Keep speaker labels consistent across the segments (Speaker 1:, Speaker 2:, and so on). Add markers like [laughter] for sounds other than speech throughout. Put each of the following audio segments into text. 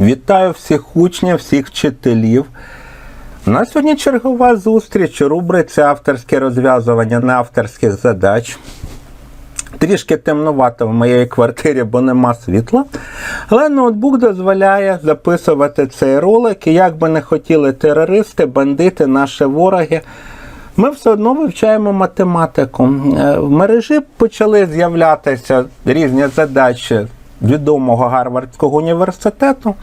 Speaker 1: Вітаю всіх учнів, всіх вчителів. У нас сьогодні чергова зустріч у рубриці авторське розв'язування неавторських задач. Трішки темнувато в моїй квартирі, бо нема світла. Але ноутбук дозволяє записувати цей ролик. І як би не хотіли терористи, бандити, наші вороги, ми все одно вивчаємо математику. Е, В мережі почали з'являтися різні задачі відомого Гарвардського університету.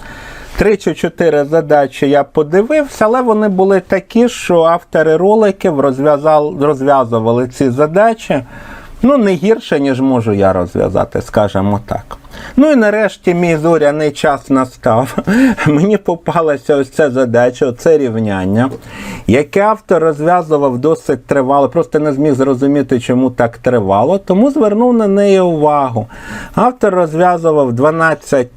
Speaker 1: Три чи чотири задачі я подивився, але вони були такі, що автори роликів розв'язували ці задачі. Ну, не гірше, ніж можу я розв'язати, скажімо так. Ну і нарешті мій зоряний час настав. [laughs] Мені попалася ось ця задача, оце рівняння, яке автор розв'язував досить тривало, просто не зміг зрозуміти, чому так тривало, тому звернув на неї увагу. Автор розв'язував 12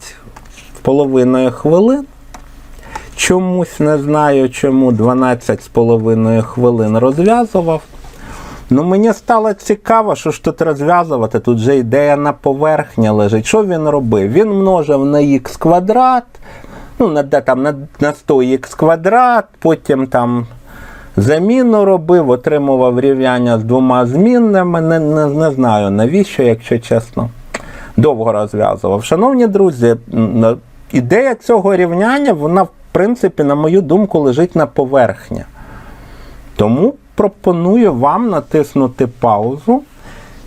Speaker 1: половиною хвилин. Чомусь не знаю, чому 12 з половиною хвилин розв'язував. Ну, мені стало цікаво, що ж тут розв'язувати. Тут же ідея на поверхні лежить. Що він робив? Він множив на х квадрат, ну, на, там, на, на 100х квадрат, потім там заміну робив, отримував рівняння з двома змінними. Не, не, не знаю навіщо, якщо чесно. Довго розв'язував. Шановні друзі, ідея цього рівняння, вона, в принципі, на мою думку, лежить на поверхні. Тому пропоную вам натиснути паузу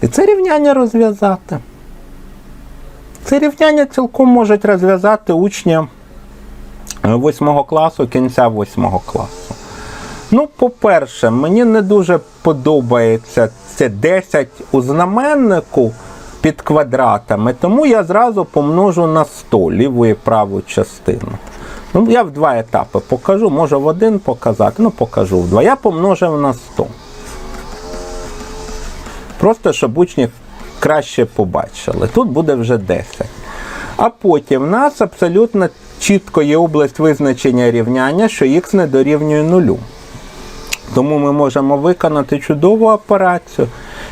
Speaker 1: і це рівняння розв'язати. Це рівняння цілком можуть розв'язати учні 8 класу, кінця 8 класу. Ну, по-перше, мені не дуже подобається це 10 у знаменнику під квадратами, тому я зразу помножу на 100 ліву і праву частину. Ну, я в два етапи покажу, можу в один показати, ну покажу в два. Я помножив на 100. Просто щоб учні краще побачили. Тут буде вже 10. А потім в нас абсолютно чітко є область визначення рівняння, що х не дорівнює нулю. Тому ми можемо виконати чудову операцію,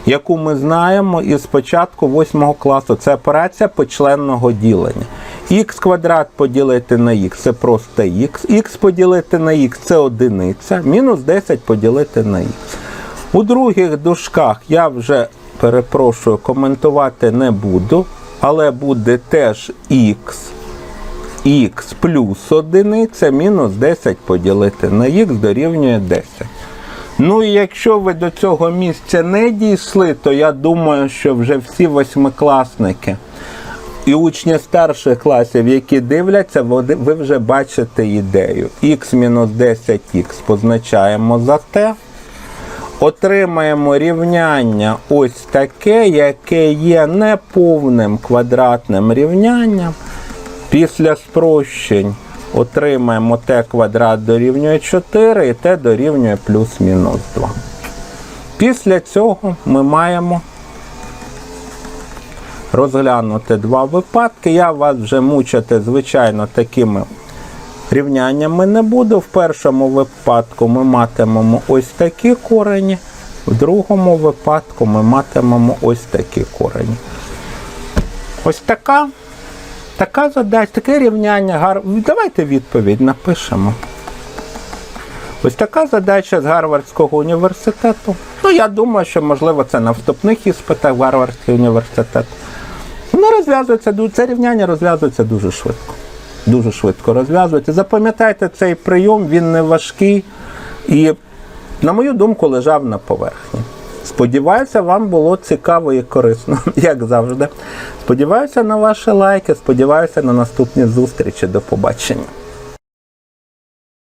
Speaker 1: яку ми знаємо із початку 8 класу. Це операція почленного ділення. Х квадрат поділити на х це просто х. Х поділити на х це одиниця. Мінус 10 поділити на х. У других дужках я вже перепрошую, коментувати не буду, але буде теж х. х плюс одиниця мінус 10 поділити на х дорівнює 10. Ну і якщо ви до цього місця не дійшли, то я думаю, що вже всі восьмикласники і учні старших класів, які дивляться, ви вже бачите ідею. х мінус 10х позначаємо за t. Отримаємо рівняння ось таке, яке є неповним квадратним рівнянням. Після спрощень отримаємо t квадрат дорівнює 4 і t дорівнює плюс-мінус 2. Після цього ми маємо розглянути два випадки. Я вас вже мучити, звичайно, такими рівняннями не буду. В першому випадку ми матимемо ось такі корені, в другому випадку ми матимемо ось такі корені. Ось така, така задача, таке рівняння. Гар... Давайте відповідь напишемо. Ось така задача з Гарвардського університету. Ну, я думаю, що можливо це на вступних іспитах в Гарвардський університет. Воно розв'язується, це рівняння розв'язується дуже швидко. Дуже швидко розв'язується. Запам'ятайте цей прийом, він не важкий і, на мою думку, лежав на поверхні. Сподіваюся, вам було цікаво і корисно, [laughs] як завжди. Сподіваюся на ваші лайки, сподіваюся на наступні зустрічі. До побачення.